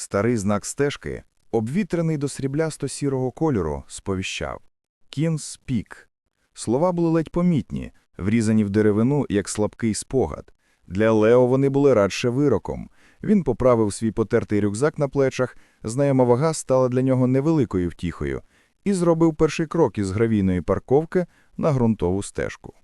Старий знак стежки, обвітрений до сріблясто-сірого кольору, сповіщав «Кінс Пік». Слова були ледь помітні, врізані в деревину, як слабкий спогад. Для Лео вони були радше вироком. Він поправив свій потертий рюкзак на плечах, знайома вага стала для нього невеликою втіхою, і зробив перший крок із гравійної парковки на ґрунтову стежку.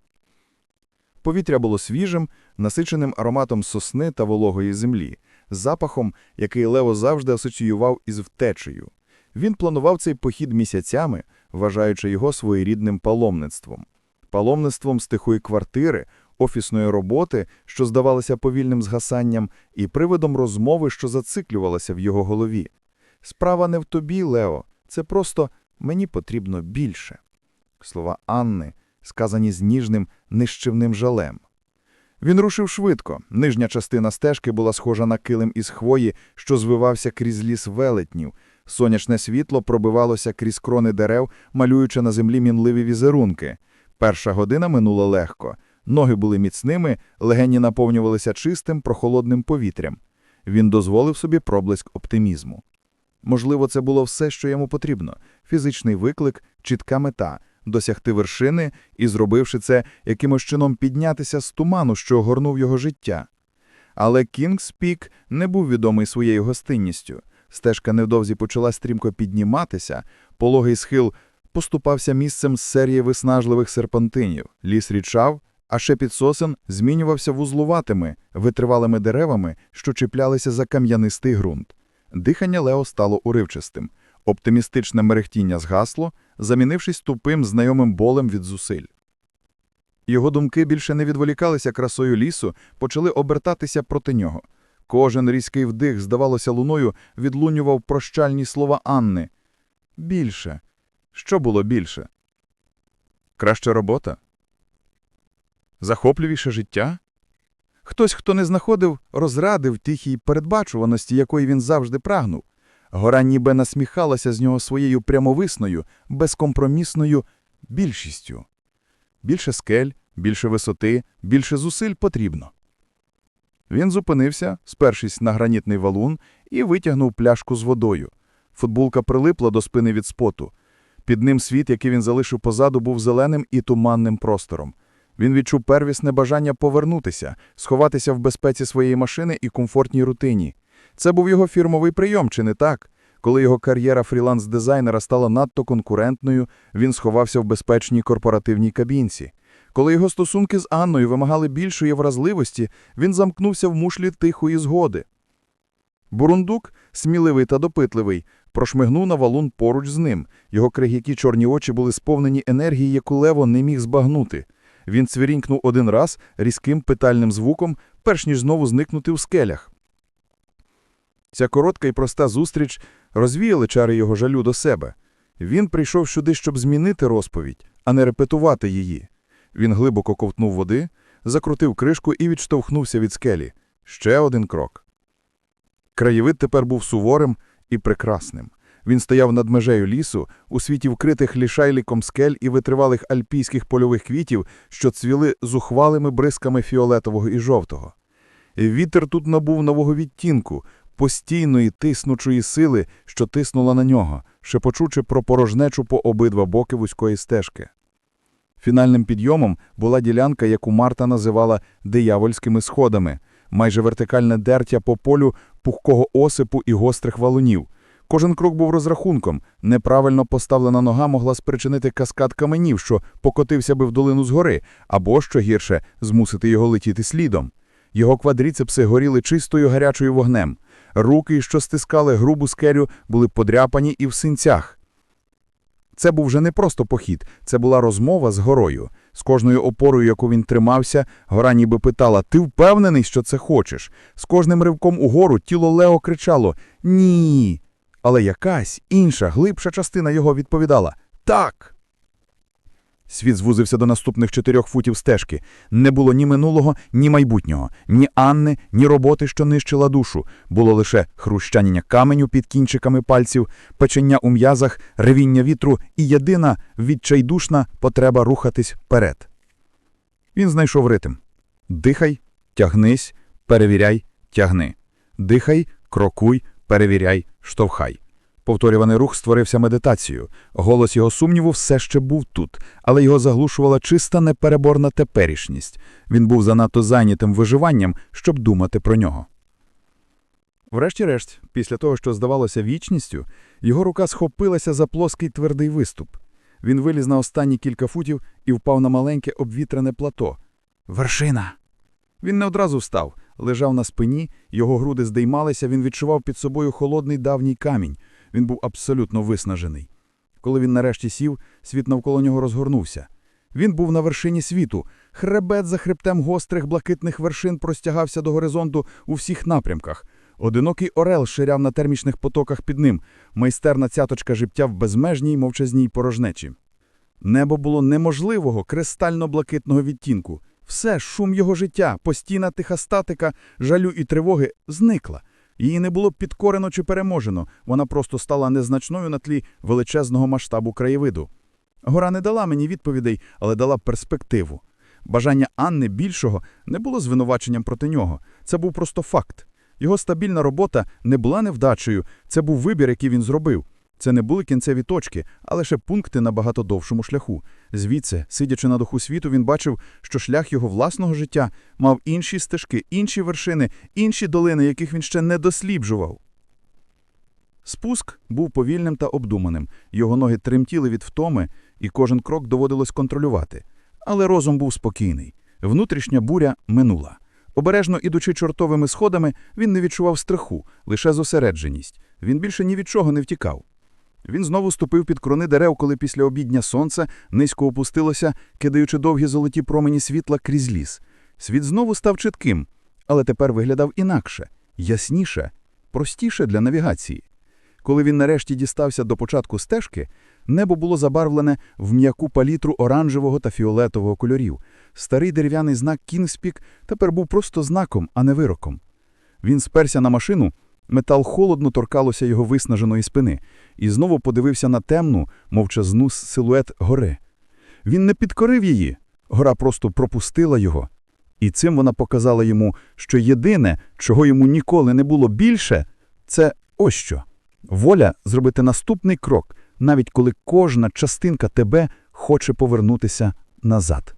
Повітря було свіжим, насиченим ароматом сосни та вологої землі, запахом, який Лео завжди асоціював із втечею. Він планував цей похід місяцями, вважаючи його своєрідним паломництвом. Паломництвом з тихої квартири, офісної роботи, що здавалося повільним згасанням, і приводом розмови, що зациклювалася в його голові. Справа не в тобі, Лео, це просто «мені потрібно більше». Слова Анни, сказані з ніжним, нищівним жалем. Він рушив швидко. Нижня частина стежки була схожа на килим із хвої, що звивався крізь ліс велетнів. Сонячне світло пробивалося крізь крони дерев, малюючи на землі мінливі візерунки. Перша година минула легко. Ноги були міцними, легені наповнювалися чистим, прохолодним повітрям. Він дозволив собі проблиск оптимізму. Можливо, це було все, що йому потрібно – фізичний виклик, чітка мета – досягти вершини і, зробивши це, якимось чином піднятися з туману, що огорнув його життя. Але Кінгс Пік не був відомий своєю гостинністю. Стежка невдовзі почала стрімко підніматися, пологий схил поступався місцем з серії виснажливих серпантинів, ліс річав, а шепіт сосен змінювався вузлуватими, витривалими деревами, що чіплялися за кам'янистий ґрунт. Дихання Лео стало уривчастим. Оптимістичне мерехтіння згасло, замінившись тупим знайомим болем від зусиль. Його думки більше не відволікалися красою лісу, почали обертатися проти нього. Кожен різкий вдих, здавалося, луною відлунював прощальні слова Анни. Більше. Що було більше? Краща робота? Захопливіше життя? Хтось, хто не знаходив розради в тихій передбачуваності, якої він завжди прагнув. Гора ніби насміхалася з нього своєю прямовисною, безкомпромісною більшістю. Більше скель, більше висоти, більше зусиль потрібно. Він зупинився, спершись на гранітний валун, і витягнув пляшку з водою. Футболка прилипла до спини від споту. Під ним світ, який він залишив позаду, був зеленим і туманним простором. Він відчув первісне бажання повернутися, сховатися в безпеці своєї машини і комфортній рутині. Це був його фірмовий прийом, чи не так? Коли його кар'єра фріланс-дизайнера стала надто конкурентною, він сховався в безпечній корпоративній кабінці. Коли його стосунки з Анною вимагали більшої вразливості, він замкнувся в мушлі тихої згоди. Бурундук, сміливий та допитливий, прошмигнув на валун поруч з ним. Його кригякі чорні очі були сповнені енергії, яку Лево не міг збагнути. Він цвірінькнув один раз різким питальним звуком, перш ніж знову зникнути в скелях. Ця коротка і проста зустріч розвіяли чари його жалю до себе. Він прийшов сюди, щоб змінити розповідь, а не репетувати її. Він глибоко ковтнув води, закрутив кришку і відштовхнувся від скелі. Ще один крок. Краєвид тепер був суворим і прекрасним. Він стояв над межею лісу, у світі вкритих лішайліком скель і витривалих альпійських польових квітів, що цвіли зухвалими бризками фіолетового і жовтого. Вітер тут набув нового відтінку, постійної тиснучої сили, що тиснула на нього, шепочучи про порожнечу по обидва боки вузької стежки. Фінальним підйомом була ділянка, яку Марта називала диявольськими сходами, майже вертикальне дертя по полю пухкого осипу і гострих валунів. Кожен крок був розрахунком, неправильно поставлена нога могла спричинити каскад каменів, що покотився би в долину згори, або, що гірше, змусити його летіти слідом. Його квадріцепси горіли чистою гарячою вогнем. Руки, що стискали грубу скелю, були подряпані і в синцях. Це був вже не просто похід, це була розмова з горою. З кожною опорою, яку він тримався, гора ніби питала «Ти впевнений, що це хочеш?» З кожним ривком угору тіло Лео кричало «Ні!». Але якась інша, глибша частина його відповідала «Так!». Світ звузився до наступних чотирьох футів стежки. Не було ні минулого, ні майбутнього, ні Анни, ні роботи, що нищила душу. Було лише хрущання каменю під кінчиками пальців, печення у м'язах, ревіння вітру і єдина відчайдушна потреба рухатись вперед. Він знайшов ритм. Дихай, тягнись, перевіряй, тягни. Дихай, крокуй, перевіряй, штовхай. Повторюваний рух створився медитацією. Голос його сумніву все ще був тут, але його заглушувала чиста непереборна теперішність. Він був занадто зайнятим виживанням, щоб думати про нього. Врешті-решт, після того, що здавалося вічністю, його рука схопилася за плоский твердий виступ. Він виліз на останні кілька футів і впав на маленьке обвітрене плато. Вершина! Він не одразу встав, лежав на спині, його груди здіймалися, він відчував під собою холодний давній камінь. Він був абсолютно виснажений. Коли він нарешті сів, світ навколо нього розгорнувся. Він був на вершині світу. Хребет за хребтем гострих блакитних вершин простягався до горизонту у всіх напрямках. Одинокий орел ширяв на термічних потоках під ним, майстерна цяточка життя в безмежній мовчазній порожнечі. Небо було неможливого, кристально-блакитного відтінку. Все, шум його життя, постійна тиха статика, жалю і тривоги зникла. Її не було підкорено чи переможено, вона просто стала незначною на тлі величезного масштабу краєвиду. Гора не дала мені відповідей, але дала перспективу. Бажання Анни більшого не було звинуваченням проти нього. Це був просто факт. Його стабільна робота не була невдачею, це був вибір, який він зробив. Це не були кінцеві точки, а лише пункти на багато довшому шляху. Звідси, сидячи на духу світу, він бачив, що шлях його власного життя мав інші стежки, інші вершини, інші долини, яких він ще не досліджував. Спуск був повільним та обдуманим, його ноги тремтіли від втоми, і кожен крок доводилось контролювати. Але розум був спокійний. Внутрішня буря минула. Обережно ідучи чортовими сходами, він не відчував страху, лише зосередженість. Він більше ні від чого не втікав. Він знову ступив під крони дерев, коли після обідня сонце низько опустилося, кидаючи довгі золоті промені світла крізь ліс. Світ знову став чітким, але тепер виглядав інакше, ясніше, простіше для навігації. Коли він нарешті дістався до початку стежки, небо було забарвлене в м'яку палітру оранжевого та фіолетового кольорів. Старий дерев'яний знак «Кінгспік» тепер був просто знаком, а не вироком. Він сперся на машину, метал холодно торкалося його виснаженої спини, і знову подивився на темну, мовчазну силует гори. Він не підкорив її, гора просто пропустила його. І цим вона показала йому, що єдине, чого йому ніколи не було більше, це ось що. Воля зробити наступний крок, навіть коли кожна частинка тебе хоче повернутися назад.